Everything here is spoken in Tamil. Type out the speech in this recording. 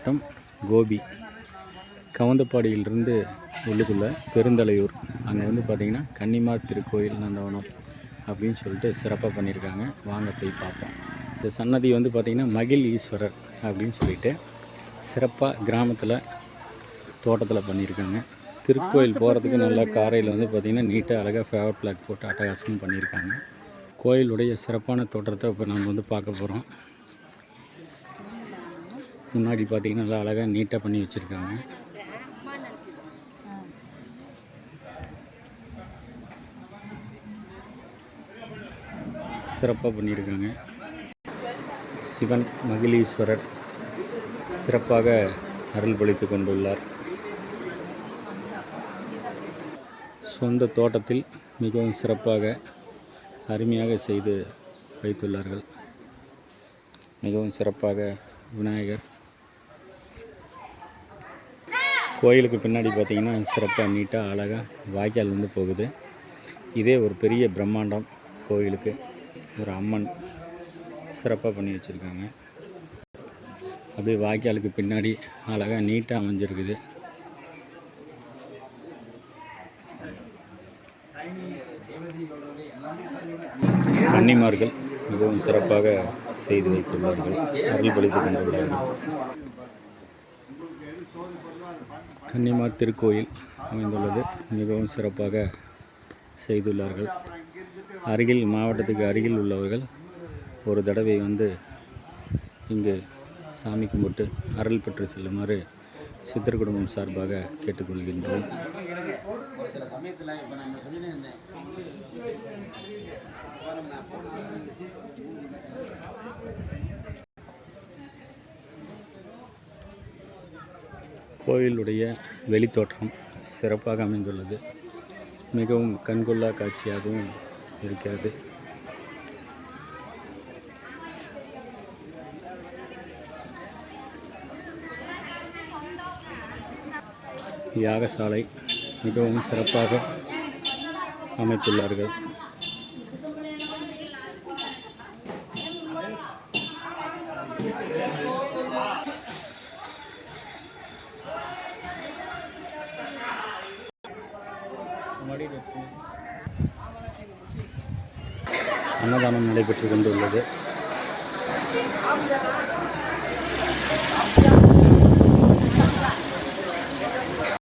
மாவட்டம் கோபி. கவுந்தப்பாடியிலிருந்து உள்ளுக்குள்ளே பெருந்தலையூர். அங்கே வந்து பார்த்திங்கன்னா கன்னிமார் திருக்கோயில் நந்தவனம் அப்படின்னு சொல்லிட்டு சிறப்பாக பண்ணியிருக்காங்க. வாங்க போய் பார்ப்போம். இந்த சன்னதி வந்து பார்த்திங்கன்னா மகிழ் ஈஸ்வரர் அப்படின்னு சொல்லிட்டு சிறப்பாக கிராமத்தில் தோட்டத்தில் பண்ணியிருக்காங்க. திருக்கோயில் போகிறதுக்கு நல்லா காரையில் வந்து பார்த்திங்கன்னா நீட்டாக அழகாக ஃபேவர் பிளாக் போட்டு அட்டகாசமும் பண்ணியிருக்காங்க. கோயிலுடைய சிறப்பான தோற்றத்தை இப்போ நம்ம வந்து பார்க்க போகிறோம் முன்னாடி பார்த்தீங்கன்னா நல்லா அழகாக நீட்டாக பண்ணி வச்சுருக்காங்க. சிறப்பாக பண்ணியிருக்காங்க. சிவன் மகிழீஸ்வரர் சிறப்பாக அருள் பொழித்து கொண்டுள்ளார். சொந்த தோட்டத்தில் மிகவும் சிறப்பாக அருமையாக செய்து வைத்துள்ளார்கள். மிகவும் சிறப்பாக விநாயகர் கோயிலுக்கு பின்னாடி பார்த்தீங்கன்னா சிறப்பாக நீட்டாக அழகாக வாய்க்கால் வந்து போகுது. இதே ஒரு பெரிய பிரம்மாண்டம் கோயிலுக்கு ஒரு அம்மன் சிறப்பாக பண்ணி வச்சுருக்காங்க. அப்படியே வாய்க்காலுக்கு பின்னாடி அழகாக நீட்டாக அமைஞ்சிருக்குது. கன்னிமார்கள் மிகவும் சிறப்பாக செய்து வைத்துள்ளார்கள். அருள் கொண்டுள்ளார்கள். கன்னிமா திருக்கோயில் அமைந்துள்ளது. மிகவும் சிறப்பாக செய்துள்ளார்கள். அருகில் மாவட்டத்துக்கு அருகில் உள்ளவர்கள் ஒரு தடவை வந்து இங்கு சாமி கும்பிட்டு அருள் பெற்று செல்லுமாறு சித்தர் குடும்பம் சார்பாக கேட்டுக்கொள்கின்றோம். சில கோவிலுடைய வெளித்தோற்றம் சிறப்பாக அமைந்துள்ளது. மிகவும் கண்கொள்ளா காட்சியாகவும் இருக்கிறது. யாகசாலை மிகவும் சிறப்பாக அமைத்துள்ளார்கள். அன்னதானம் நடைபெற்று கொண்டுள்ளது.